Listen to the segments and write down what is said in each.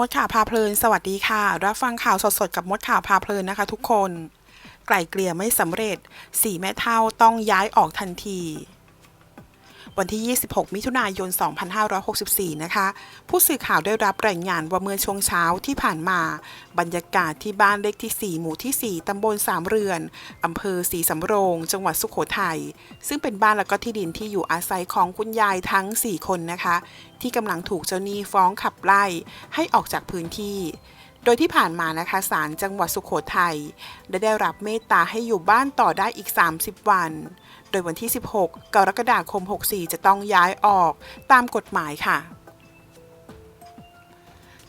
มดข่าวพาเพลิน สวัสดีค่ะ รับฟังข่าวสดๆกับมดข่าวพาเพลินนะคะ ทุกคน ไกล่เกลี่ยไม่สำเร็จ สี่แม่เท่าต้องย้ายออกทันที วันที่ 26 มิถุนายน 2564 นะคะ ผู้สื่อข่าวได้รับรายงานว่าเมื่อช่วงเช้าที่ผ่านมา บรรยากาศที่บ้านเลขที่ 4 หมู่ที่ 4 ตำบลสามเรือน อำเภอศรีสำโรง จังหวัดสุขโขทัย ซึ่งเป็นบ้านและก็ที่ดินที่อยู่อาศัยของคุณยายทั้ง 4 คนนะคะ ที่กำลังถูกเจ้าหนี้ฟ้องขับไล่ให้ออกจากพื้นที่ โดยที่ผ่านมานะคะศาลจังหวัดสุขโขทัยได้ได้รับเมตตาให้อยู่บ้านต่อได้อีก 30 วัน โดยวันที่ 16 กรกฎาคม 64 จะต้องย้ายออกตามกฎหมายค่ะ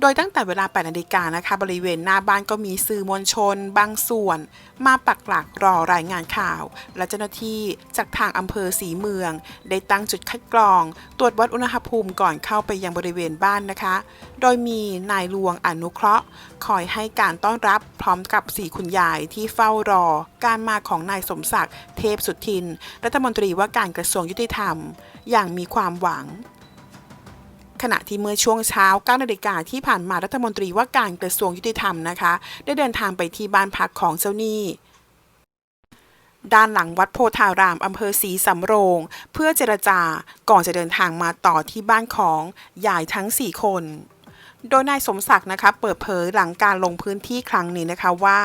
โดยตั้งแต่เวลา 8 นาฬิกานะคะ บริเวณหน้าบ้านก็มีสื่อมวลชน บางส่วน มาปักหลักรอรายงานข่าว และเจ้าหน้าที่จากทางอำเภอสีเมือง ได้ตั้งจุดคัดกรอง ตรวจวัดอุณหภูมิก่อนเข้าไปยังบริเวณบ้านนะคะ โดยมีนายหลวงอนุเคราะห์ คอยให้การต้อนรับพร้อมกับสี่คุณยายที่เฝ้ารอ การมาของนายสมศักดิ์เทพสุทิน รัฐมนตรีว่าการกระทรวงยุติธรรม อย่างมีความหวัง ขณะที่เมื่อช่วงเช้า9นาฬิกาที่ผ่านมารัฐมนตรีว่าการกระทรวงยุติธรรมนะคะ ได้เดินทางไปที่บ้านพักของเจ้าหนี้ด้านหลังวัดโพธารามอำเภอศรีสำโรง เพื่อเจรจาก่อนจะเดินทางมาต่อที่บ้านของยายทั้ง 4 คน โดยนายสมศักดิ์นะคะเปิดเผยหลังการลงพื้นที่ครั้งนี้นะคะว่า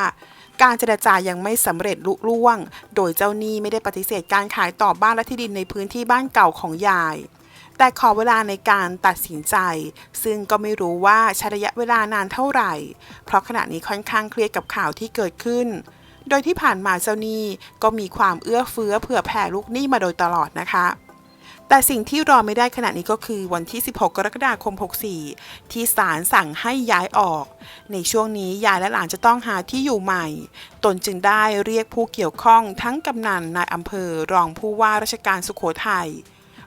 การเจรจายังไม่สำเร็จลุล่วง โดยเจ้าหนี้ไม่ได้ปฏิเสธการขายต่อบ้านและที่ดินในพื้นที่บ้านเก่าของยาย แต่ขอเวลาในการตัดสินใจ ซึ่งก็ไม่รู้ว่าใช้ระยะเวลานานเท่าไหร่ เพราะขณะนี้ค่อนข้างเครียดกับข่าวที่เกิดขึ้น โดยที่ผ่านมาเจ้าหนี้ก็มีความเอื้อเฟื้อเผื่อแผ่ลูกหนี้มาโดยตลอดนะคะแต่สิ่งที่รอไม่ได้ขณะนี้ก็คือวันที่ 16 กรกฎาคม 64 ที่ศาลสั่งให้ย้ายออก ในช่วงนี้ยายและหลานจะต้องหาที่อยู่ใหม่ ตนจึงได้เรียกผู้เกี่ยวข้องทั้งกำนันนายอำเภอ รองผู้ว่าราชการสุขโขทัย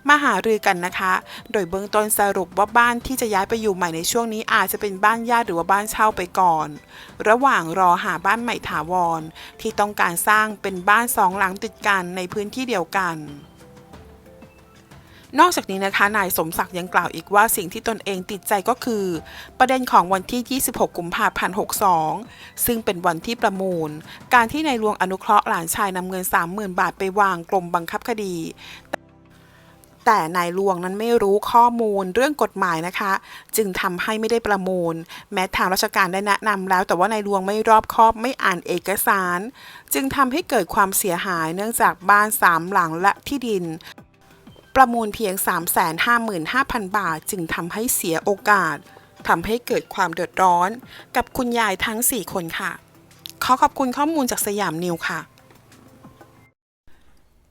มาหารือกันนะคะ โดยเบื้องต้นสรุปว่าบ้านที่จะย้ายไปอยู่ใหม่ในช่วงนี้อาจจะเป็นบ้านญาติหรือว่าบ้านเช่าไปก่อน ระหว่างรอหาบ้านใหม่ถาวร ที่ต้องการสร้างเป็นบ้านสองหลังติดกันในพื้นที่เดียวกันนอกจากนี้นะคะ นายสมศักดิ์ยังกล่าวอีกว่าสิ่งที่ตนเองติดใจก็คือ ประเด็นของวันที่ 26 กุมภาพันธ์ 62 ซึ่งเป็นวันที่ประมูล การที่นายหลวงอนุเคราะห์หลานชายนำเงิน 30,000 บาทไปวางกรมบังคับคดี แต่นายหลวงนั้นไม่รู้ข้อมูลเรื่องกฎหมายนะคะ จึงทำให้ไม่ได้ประมูล แม้ทางราชการได้แนะนำแล้ว แต่ว่านายหลวงไม่รอบคอบไม่อ่านเอกสาร จึงทำให้เกิดความเสียหายเนื่องจากบ้านสามหลังและที่ดิน ประมูลเพียง 355,000 บาท จึงทำให้เสียโอกาสทำให้เกิดความเดือดร้อน กับคุณยายทั้ง 4 คนค่ะ ขอขอบคุณข้อมูลจากสยามนิวค่ะ